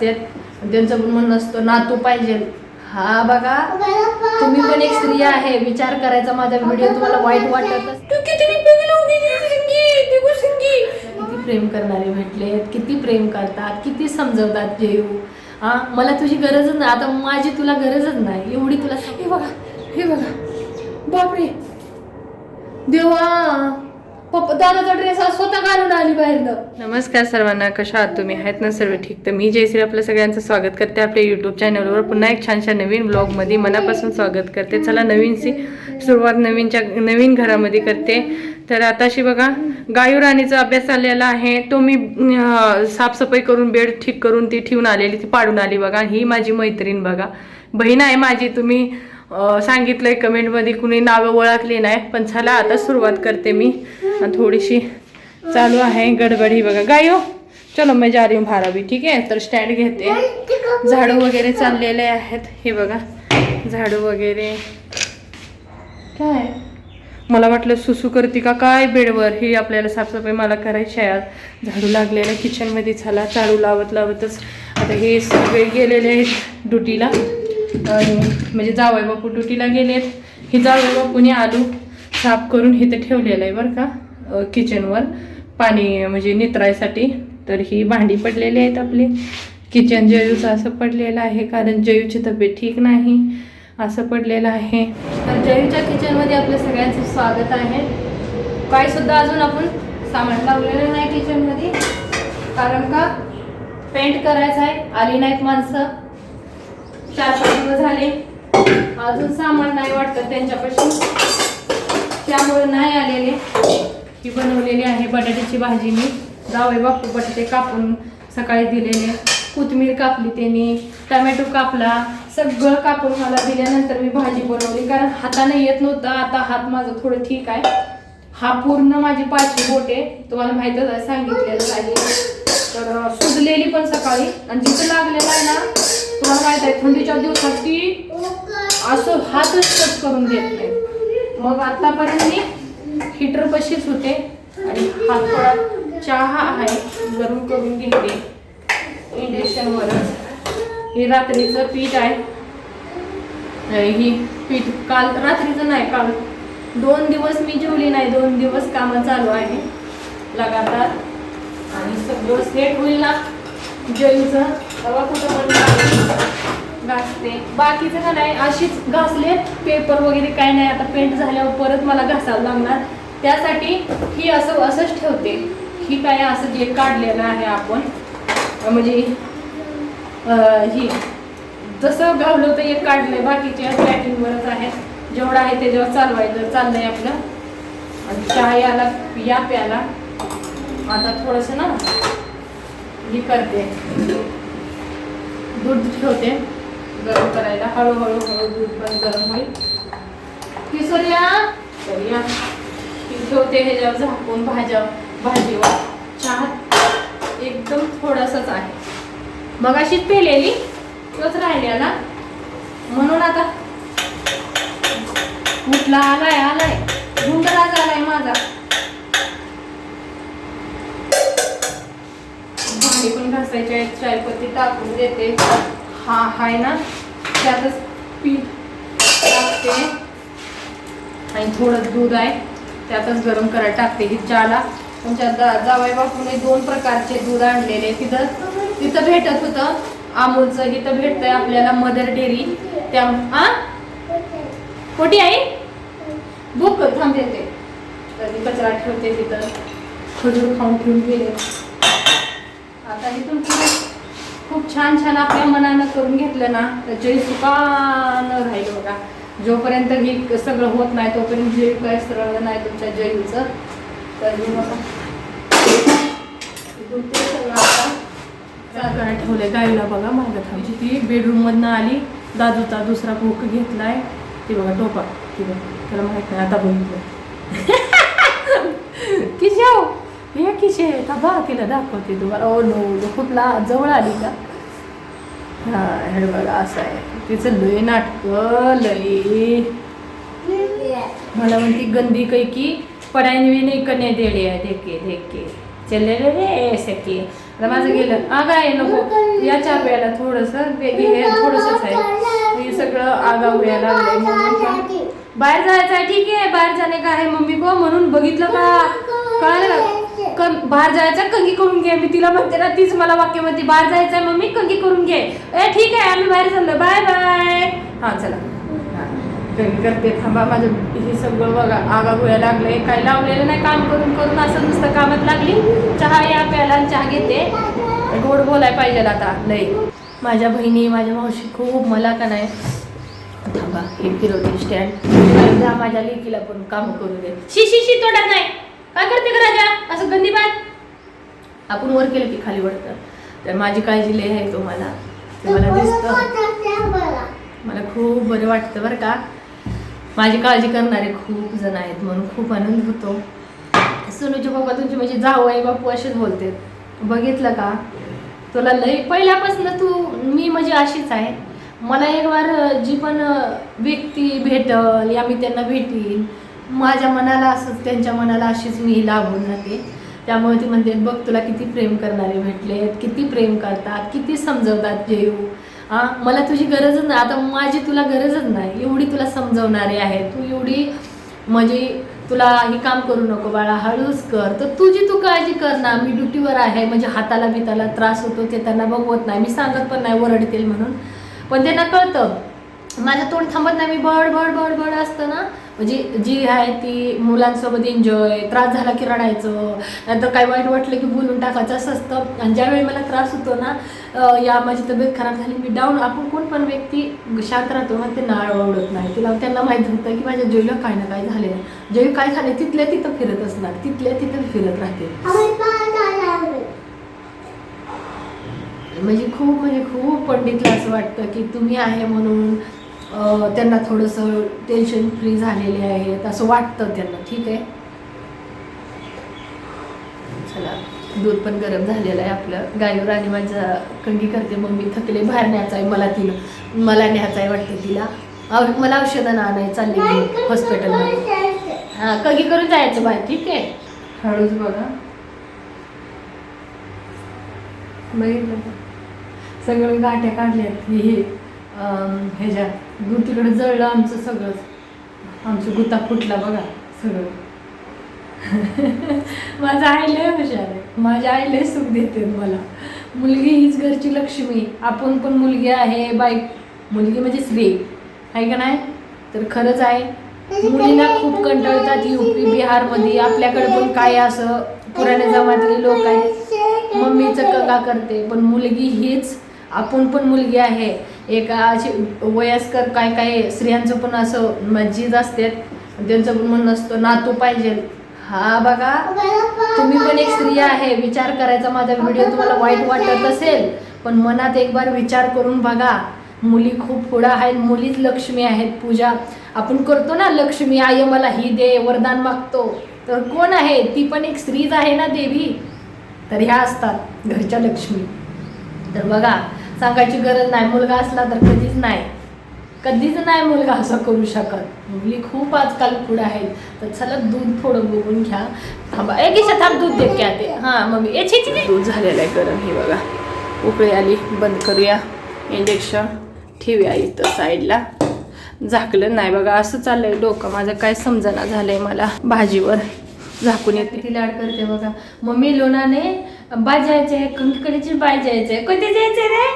त्यांचं पण म्हणणं असतं नातू पाहिजे. हा बघा तुम्ही पण एक स्त्री आहे विचार करायचा माझा व्हिडिओ तुम्हाला वाईट वाटत किती प्रेम करणारे भेटले किती प्रेम करतात किती समजवतात जेव. हा मला तुझी गरजच नाही आता माझी तुला गरजच नाही एवढी तुला हे बघा हे बघा. बापरे. देवा. पप्पा दादाचा ड्रेस स्वतः घालून आली बाहेरनं. नमस्कार सर्वांना कशा आहात तुम्ही? आहेत ना सर्व ठीक? तर मी जयश्री आपल्या सगळ्यांचं स्वागत करते आपल्या यूट्यूब चॅनलवर पुन्हा एक छानशा नवीन ब्लॉगमध्ये मनापासून स्वागत करते. चला नवीनशी सुरुवात नवीनच्या नवीन घरामध्ये करते. तर आताशी बघा गायू राणीचा अभ्यास आलेला आहे. तो मी साफसफाई करून बेड ठीक करून ती ठेवून आलेली ती पाडून आली बघा. ही माझी मैत्रीण बघा. बहीण आहे माझी तुम्ही अं, सांगितलंय कमेंटमध्ये कुणी नावं ओळखली नाही पण चला आता सुरुवात करते मी. थोडीशी चालू आहे गडबडी बघा. गायो चलो मी जा रही ठीक आहे? तर स्टँड घेते. झाडू वगैरे चाललेले आहेत. हे बघा झाडू वगैरे. काय? मला वाटलं सुसू करते का? काय बेडवर? ही आपल्याला साफसफाई मला करायची आहे आज. झाडू लागलेलं किचनमध्ये झाला झाडू लावत लावतच. आता हे सगळे गेलेले आहेत ड्युटीला म्हणजे जावई बापू ड्युटीला गेलेत. हे जावई बापूने आलू साफ करून इथं ठेवलेलं आहे बरं का किचनवर पाणी म्हणजे नितरायसाठी. तर ही भांडी पडलेली आहेत आपली. किचन जयूचं असं पडलेलं आहे कारण जयूची तब्येत ठीक नाही. असं पडलेलं आहे. तर जयूच्या किचनमध्ये आपलं सगळ्यांचं स्वागत आहे. काय सुद्धा अजून आपण सामान लावलेलं नाही किचनमध्ये कारण का पेंट करायचं आहे. आली नाहीत माणसं. चार पाच दिवस झाले. अजून सामान नाही वाटतं त्यांच्यापाशी. त्यामुळे नाही आलेले. ही बनवलेली आहे बटाट्याची भाजी मी. जावे बापू बटाटे कापून सकाळी दिलेले. कोथिंबीर कापली त्यांनी. टमॅटो कापला. सगळं कापून मला दिल्यानंतर मी भाजी बनवली. कारण हाताने येत नव्हतं. आता हात माझं थोडं ठीक आहे. हा पूर्ण माझी पाचवी बोट आहे. तुम्हाला माहीतच आहे सांगितलेलं आहे. तर सुजलेली पण सकाळी. आणि जिथं लागलेलं आहे ना तुम्हाला माहीत आहे थंडीच्या दिवसात ती असं हातच कट करून देत नाही. मग आतापर्यंत मी हिटर पशीच होते आणि हा थोडा चहा आहे गरम करून घेते. इंडक्शनवरच हे रात्रीचं पीठ आहे. ही पीठ काल रात्रीचं नाही काल. दोन दिवस मी जेवली नाही दोन दिवस कामं चालू आहे. लगातार. आणि सगळं सेट होईल ना जेवीचं तेव्हा कुठं पण घासते. बाकीचं का नाही अशीच घासले पेपर वगैरे काय नाही आता पेंट झाल्यावर परत मला घासावं लागणार. त्यासाठी ही असं असंच ठेवते. ही काय असं जे काढलेलं आहे आपण म्हणजे ही. जसं घावलं होतं एक काढलंय. बाकीच्या पॅकिंगवरच आहेत. जेवढं आहे त्याच्यावर चालवायचं चाललंय आपलं. आणि चहा याला या प्याला. आता थोडंसं ना हे करते. दूध ठेवते. गरम करायला हळूहळू हळू दूध पण गरम होईल. किसोऱ्या तर या ठेवते ह्याच्यावर झाकून भाज्या भाजीवर. चहा एकदम थोडासाच आहे. मग अशीच पेलेली तोच राहिलेला म्हणून आता कुठला आलाय आलाय. गुंडराज आलाय माझा. घासायचे आहेत चायपत्ती टाकून देते. हा हाय ना? त्यातच पीठ टाकते. आणि थोडं दूध आहे त्यातच गरम करायला टाकते ही चहाला. तुमच्या दा जावाई बापूने दोन प्रकारचे दूध आणलेले. तिथं तिथं भेटत होतं. अमूलचं इथं भेटतंय आपल्याला मदर डेअरी. त्या हा? कोठी आहे बुक थांब देते तर कचरा ठेवते तिथं. खजूर खाऊन ठेवून गेले. आता इथून पुढे खूप छान छान आपल्या मनानं करून घेतलं ना तर जय सुकान राहील बघा. जोपर्यंत ही सगळं होत नाही तोपर्यंत जय काय सरळ नाही तुमच्या जयूचं. तर मी बघा. ठेवले गायला बघा मागं थांबची ती बेडरूम मधनं आली दादूचा दुसरा बुक घेतलाय. ती बघा टोपा. ती बघा त्याला माहीत नाही. आता बघितलं हे आहे का बा तिला दाखवते तुम्हाला. Oh, ओ नो खूप ला जवळ आली का? हा हे बघा असं आहे. तिचं लय नाटक लई. मला म्हणती गंदी कैकी पडायनवी नाही नहीं देडे देके देके चले रे रे सके आता माझं गेलं. आगा आहे नको. या चहा प्यायला थोडस हे थोडसच आहे. हे सगळं आगा यायला लागलंय. म्हणून बाहेर जायचं आहे. ठीक आहे. बाहेर जाणे का आहे मम्मी को? म्हणून बघितलं का? कळलं कन क- बाहेर जायचं कंगी करून घे. मी तिला म्हणते ना तीच मला वाक्य म्हणते बाहेर जायचं आहे मम्मी कंगी करून घे. ए ठीक आहे आम्ही बाहेर चाललो बाय बाय. हा चला. कंगी करते थांबा माझं हे सगळं बघा. आगा गोळ्या लागलंय. काय लावलेलं नाही काम करून करून असं नुसतं कामात लागली. चहा या प्यायला आणि चहा घेते. गोड बोलाय पाहिजे आता लई. माझ्या बहिणी माझ्या मावशी खूप मला का नाही थांबा हे फिरवते स्टँड. माझ्या लेकीला पण काम करू दे. शी शी शी तोडा नाही. काय करते का राजा? असं गंदी बात? आपण वर केलं की खाली वळतं. तर माझी काळजी लय आहे तुम्हाला. ते मला दिसतं. मला खूप बरं वाटतं बरं का. माझी काळजी करणारे खूप जण आहेत म्हणून खूप आनंद होतो. सोनूचे बाबा तुमची म्हणजे जाऊ आई बापू असेच बोलते बघितलं का? तुला लई पहिल्यापासून तू मी म्हणजे अशीच आहे. मला एक वार जी पण व्यक्ती भेटल या मी त्यांना भेटीन माझ्या मनाला असंच त्यांच्या मनाला अशीच मी लाभून जाते त्यामुळे ती म्हणते बघ तुला किती प्रेम करणारे भेटलेत किती प्रेम करतात किती समजवतात जेऊ. हा मला तुझी गरजच नाही. आता माझी तुला गरजच नाही. एवढी तुला समजवणारे आहे तू एवढी म्हणजे तुला हे काम करू नको बाळा हळूच कर. तर तुझी तू काळजी कर ना. मी ड्युटीवर आहे. म्हणजे हाताला बिताला त्रास होतो ते त्यांना बघवत नाही. मी सांगत पण नाही ओरडतील म्हणून. पण त्यांना कळतं. माझं तोंड थांबत नाही. मी बड बड बड बड असतं ना. म्हणजे जी आहे ती मुलांसोबत एन्जॉय त्रास झाला की रडायचं नंतर काही वाईट वाटलं की बोलून टाकायचं असं असतं. आणि ज्यावेळी मला त्रास होतो ना या माझी तब्येत खराब झाली मी डाऊन आपण कोण पण व्यक्ती शांत राहतो ना ते नाळ आवडत नाही. तिला त्यांना माहीत होतं की माझ्या जयला काय ना काय झाले नाही जय काय झाले तिथल्या तिथं फिरत असणार तिथल्या तिथं फिरत राहते. म्हणजे खूप म्हणजे खूप पंडितला असं वाटतं की तुम्ही आहे म्हणून त्यांना थोडंसं टेन्शन फ्री झालेले आहेत असं वाटतं त्यांना. ठीक आहे? चला दूध पण गरम झालेलं आहे आपलं. गायीवर आणि माझ्या कंगी करते मग मी थकले बाहेर न्यायचं आहे मला तिला. मला न्यायचं आहे वाटतं तिला. औ- मला औषधं आणायचं चालले हॉस्पिटलमध्ये हां कंगी करून जायचं बाहेर ठीक आहे? हळूच बघा. बघितलं सगळं गाठ्या काढल्यात हे ह्याच्या गु तिकडे जळलं आमचं सगळंच आमचं गुता फुटला बघा सगळं. माझं आई लय हुशार आहे. माझ्या आई लय सुख देते मला. मुलगी हीच घरची लक्ष्मी. आपण पण मुलगी आहे बाई. मुलगी म्हणजे स्त्री. आहे का नाही? तर खरंच आहे. मुलींना खूप कंटाळतात युपी बिहारमध्ये. आपल्याकडे पण काय असं पुराण्या जमातले लोक आहेत. मम्मीचं कका करते? पण मुलगी हीच. आपण पण मुलगी आहे. एका अशी वयस्कर काय काय स्त्रियांचं पण असं मस्जिद असते. त्यांचं पण म्हणणं असतं नातू पाहिजे. हा बघा तुम्ही पण एक स्त्री आहे विचार करायचा माझा व्हिडिओ तुम्हाला वाईट वाटत असेल पण मनात एक बार विचार करून बघा. मुली खूप पुढं आहेत मुलीच लक्ष्मी आहेत पूजा. आपण करतो ना लक्ष्मी आई मला ही दे वरदान मागतो. तर कोण आहे? ती पण एक स्त्रीच आहे ना देवी. तर ह्या असतात घरच्या लक्ष्मी. तर बघा सांगायची गरज नाही. मुलगा असला तर कधीच नाही. कधीच नाही मुलगा असं करू शकत. मुली खूप आजकाल पुढे आहेत. तर चला दूध थोडं बघून घ्या. थांबा. ए किशा थांब. दूध दे क्या ते हां छी छी. दूध झालेलं आहे गरम. हे बघा. उकळी आली. बंद करूया. इंजेक्शन ठेवूया इथं साईडला झाकलं नाही बघा. असं चाललंय डोकं. माझं काय समजना झालंय मला. भाजीवर झाकून येते. ती लाड करते बघा. मम्मी लोणाने बाय जायचंय कंकीकडेची बाय जायचंय कधी जायचंय रे?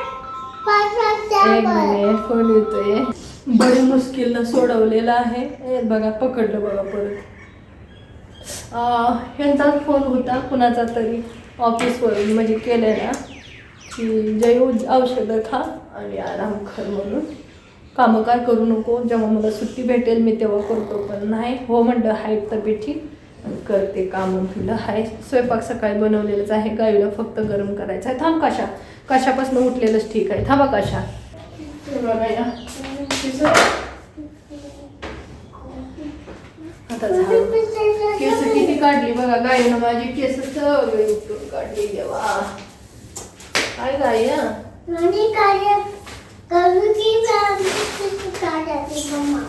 एक मिनिट फोन येतोय. बडे मुश्किलनं सोडवलेलं आहे. हे बघा पकडलं बघा परत. अं, ह्यांचाच फोन होता कुणाचा तरी ऑफिसवरून म्हणजे केलं ना की जय औषधं खा आणि आराम कर म्हणून. कामं काय करू नको जेव्हा मला सुट्टी भेटेल मी तेव्हा करतो. पण नाही हो म्हणलं हाय तब्येत करते कामं. तुला हाय स्वयंपाक सकाळी बनवलेलंच आहे गाईला फक्त गरम करायचं आहे थांब कशा. कशापासून उठलेलंच ठीक आहे. थांबा कशा. बघा या. किस- आता झाड केस किती काढली बघा गायीनं माझी केस सगळी उपटून काढली देवा. काय गाय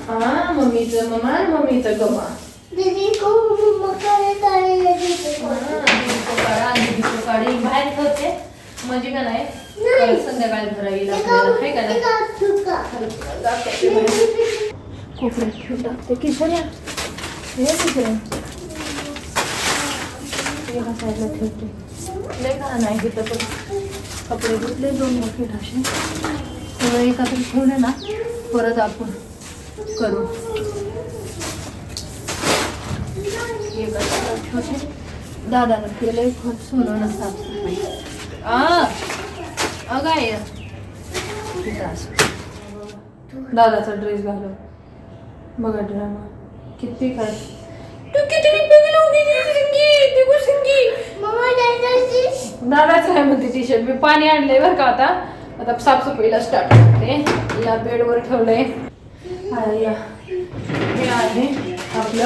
हा? मम्मीचं मम्मा मम्मीचं गमा. काढा. बाहेर ठेवते. म्हणजे का नाही. संध्याकाळी भरा येईल आपल्याला हाय का नाही? कोपऱ्यात ठेवून टाकते. किशोऱ्या हे किशोऱ्या एका साईडला ठेवते. लय का नाही घेतं पण कपडे धुतले दोन मोठे असे सगळं एकत्र ठेवले ना परत आपण करू. एका ठेवते. दादानं केलंय खूप सोनं साफसफाई आ असं. दादाचा ड्रेस घालून. बघा ड्रामा किती काय. तू किती दादाची आहे म्हणते टी शर्ट मी पाणी आणलंय बरं का आता. आता साफसफाईला स्टार्ट करते. या बेडवर ठेवलंय. हा, या आहे आपलं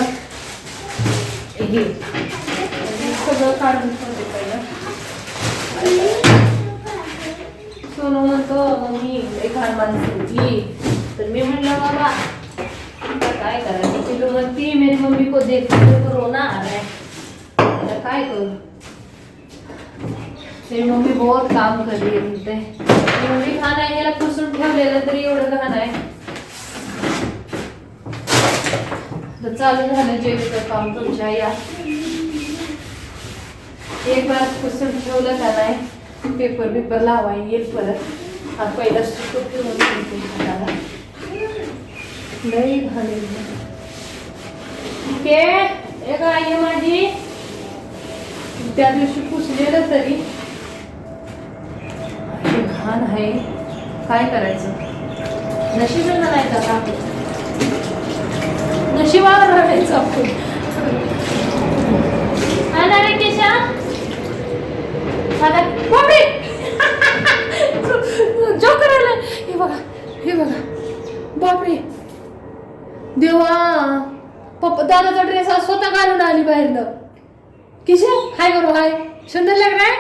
हे. हे सगळं काढून ठेवते पहिलं. सोनू म्हणतो मम्मी एक घाण माणसं तर मी म्हणलं बाबा काय करायचं? पिलू म्हणती मेरी मम्मी को देख के रोना आ रहा है. आता काय करू? मेरी मम्मी बहुत काम कर रही है म्हणते एवढी घाण आहे याला पुसून ठेवलेलं तरी एवढं घाण आहे. तर चालू झालं जेवीचं काम तुमच्या या. एक बार पुसून ठेवलं का नाही? पेपर पेपर लावा येईल परत. हा पहिला ठेवून ठेवते हाताला. लई घाण आहे. के? एक आई माझी. त्या दिवशी पुसलेलं तरी. घाण आहे. काय करायचं? नशिबानं नाही का? नशिबावर राहायचं आपण. हा ना रे केशा आता बापरे जोकर आला हे बघा हे बघा. बापरे. देवा. पप्पा दादाचा ड्रेस आज स्वतः घालून आली बाहेरनं. किशा हाय करू हाय. सुंदर लाग रहा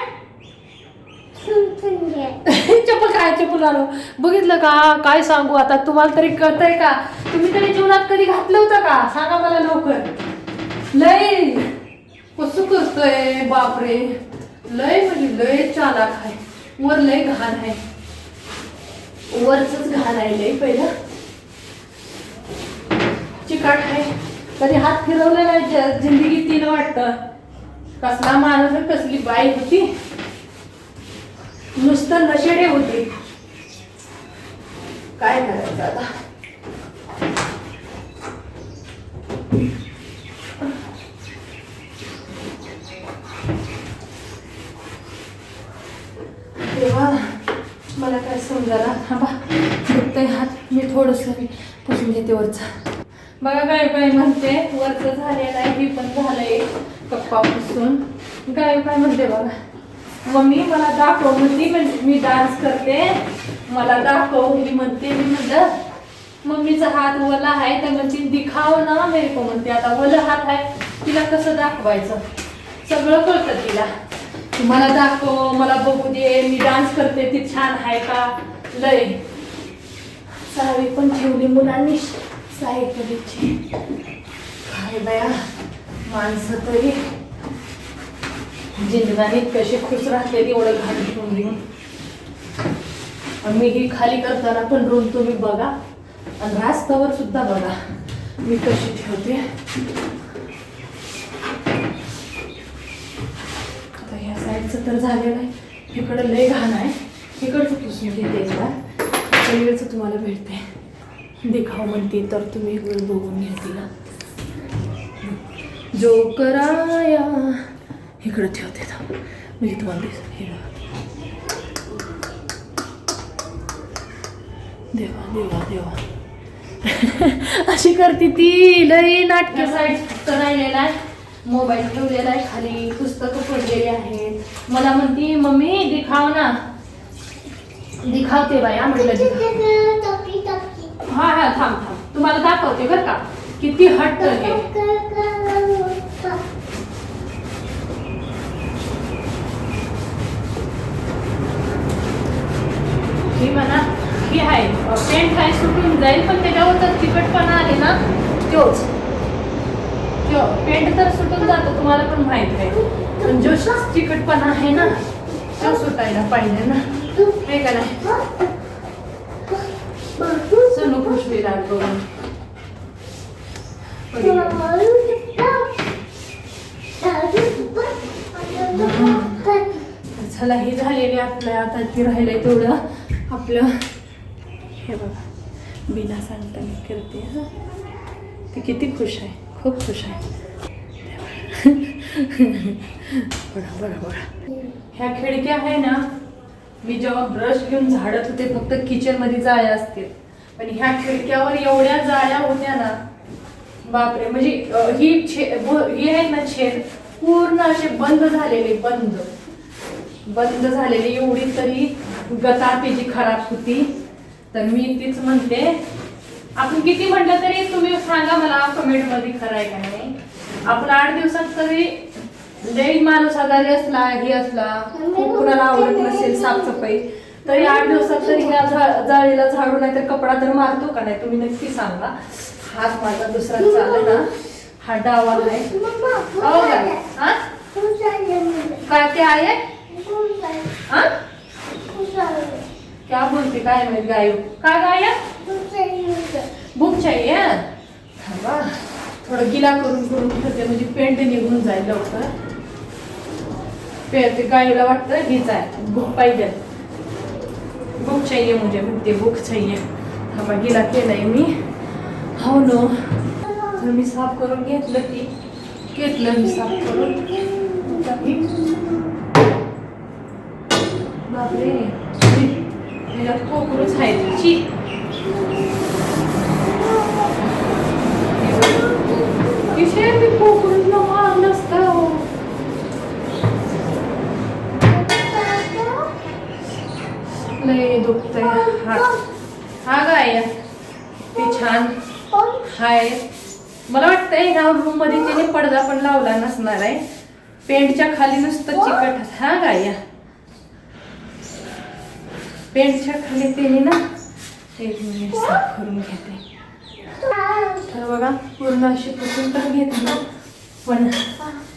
चप्पल काय चप्पल आलो बघितलं का? काय सांगू आता? तुम्हाला तरी कळतंय का? तुम्ही तरी जीवनात कधी घातलं होतं का? सांगा मला लवकर. लय. कसं करतोय? बापरे. लय म्हणजे लय चालाक आहे. वर लय घाण आहे. वरच घाण आहे लय पहिलं. चिकाट आहे. कधी हात फिरवलेला नाही जिंदगी तीन तिनं वाटतं. कसला माणूस कसली बाई होती. नुसतं नशेडे होते. काय करायचं आता तेव्हा मला काय समजायला थांबा दुखतंय हात मी थोडंसं पुसून घेते वरचा. बघा काय काय म्हणते वरचं झालेलं आहे मी पण झालंय. कप्पा पुसून. काय काय म्हणते बघा. मम्मी मला दाखव म्हणती म्हणजे मी डान्स करते. मला दाखव मी म्हणते मी म्हणलं. मम्मीचा हात वला आहे तर म्हणते दिखाव ना मेरे को म्हणते. आता वला हात आहे तिला कसं दाखवायचं? सगळं कळतं तिला. मला दाखव मला बघू दे मी डान्स करते ती छान आहे का? लय. सहावी पण ठेवली मुलांनी सायकलीची काय बया माणसं तरी. जिंदगाने कशी खुश राहते एवढं घाण घेऊन. घेऊन मी ही खाली करताना पण रूम तुम्ही बघा आणि रास्त्यावर सुद्धा बघा. मी कशी ठेवते. आता ह्या साईडचं तर झालेलं आहे. इकडं लय घाण आहे. इकडचं पुसून घेते एकदा. पहिलेच तुम्हाला भेटते. देखाव म्हणते तर तुम्ही एक बघून घ्या तिला. जो कराया इकडं ठेवते म्हणजे तुम्हाला दिसून हे देवा देवा देवा. अशी करते ती लई नाटक. साईड फक्त राहिलेला आहे. मोबाईल ठेवलेला आहे खाली पुस्तकं पडलेली आहेत. मला म्हणती मम्मी दिखाव ना. दिखावते बाया म्हटलं हा हा थांब थांब. तुम्हाला दाखवते बरं का किती हट्ट हे. ही म्हणा ही आहे पेंट आहे सुटून जाईल पण त्याच्यावर तर तिखटपणा आले ना? तोच. तो पेंट तर सुटून जातो तुम्हाला पण माहीत आहे. पण जो चिकटपणा आहे ना तो सुटायला पाहिजे ना. हे का नाही सोनू खुशबी बघून चला हे झालेले आपलं आता ते राहिलंय तेवढं. आपलं हे बघा. बिना सांगता मी करते हा. ती किती खुश आहे खूप खुश आहे. बघा बघा बघा. ह्या खिडक्या आहे ना मी जेव्हा ब्रश घेऊन झाडत होते फक्त किचनमध्ये जाळ्या असतील. पण ह्या खिडक्यावर एवढ्या जाळ्या होत्या ना बापरे. म्हणजे ही छे ही आहेत ना छेद पूर्ण असे बंद झालेले बंद. बंद झालेली एवढी तरी गता तिची खराब होती. तर मी तीच म्हणते आपण किती म्हटलं तरी तुम्ही सांगा मला कमेंटमध्ये खरं आहे का नाही. आपण आठ दिवसात तरी म्हणजे लई माणूस आजारी असला हे असला कुणाला आवडत नसेल साफसफाई तरी आठ दिवसात तरी ह्या जाळीला झाडू नाही तर कपडा तर मारतो का नाही? तुम्ही नक्की सांगा. हात माझा दुसरा चालला ना. हा डावा आहे. हो? काय ते आहे? क्या बोलते? काय माहीत गाय? काय गाय भूक चाहिए थांबा. थोडं गिला करून करून ठेवते. म्हणजे पेंट निघून जाईल लवकर. ते गायला वाटतं हीच आहे. भूक पाहिजे. भूक चाहिए मुझे म्हणते भूक चाहिए. हवा गिला केलाय मी. हो नो. तर मी साफ करून घेतलं की घेतलं मी साफ करून. बापरे. कोकरूच आहेत. ची. लय हा। हा। गाय ते छान हाय। मला वाटतंय ह्या रूममध्ये त्याने पडदा पण लावला नसणार आहे. पेंटच्या खाली नुसतं चिकट हा गाय. पेंटच्या खाली तिने ना एक मिनिट साफ करून घेते. तर बघा पूर्ण अशी पुसून तर ना. पण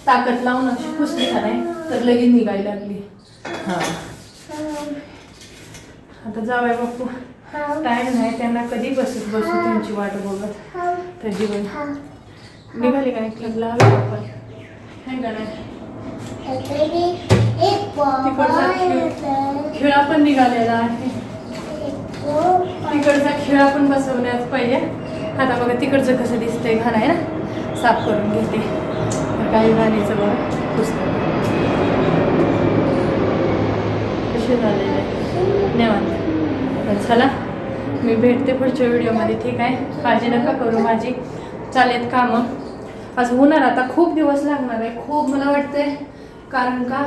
ताकद लावून अशी पुसली का नाही तर लगेच निघायला लागली. हा. आता जाऊया बापू. टाइम नाही त्यांना कधी बसत बसू त्यांची वाट बघत? तर जीवन निघाले का नाही? क्लब लावले आपण हे का नाही? खेळा पण निघालेला आहे. तिकडचा खेळा पण बसवण्यात पाहिजे आता बघा तिकडचं कसं दिसतंय घाण आहे ना? साफ करून घेते. काही गाणीचं बघा पुस्तक. कसे झालेले आहे निवांत. तर चला मी भेटते पुढच्या व्हिडिओमध्ये ठीक आहे? काळजी नका करू माझी चालेत कामं. आज होणार आता खूप दिवस लागणार आहे खूप मला वाटतंय. कारण का?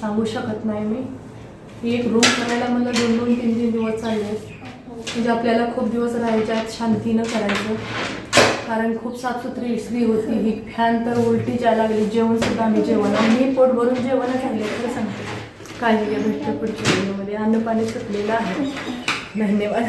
सांगू शकत नाही मी. ही एक रूम करायला मला दोन दोन तीन तीन दिवस चालले म्हणजे आपल्याला खूप दिवस राहायच्यात शांतीनं करायचं. कारण खूप साफसुथरी इसली होती. ही फॅन तर उलटी जायला लागली. जेवण सुद्धा आम्ही जेवण आणि मी पोट भरून जेवणच झाले तर सांगते. काळजी घ्या भेटतं पुढच्या व्हिडिओमध्ये. अन्नपाणी सुटलेलं आहे. धन्यवाद.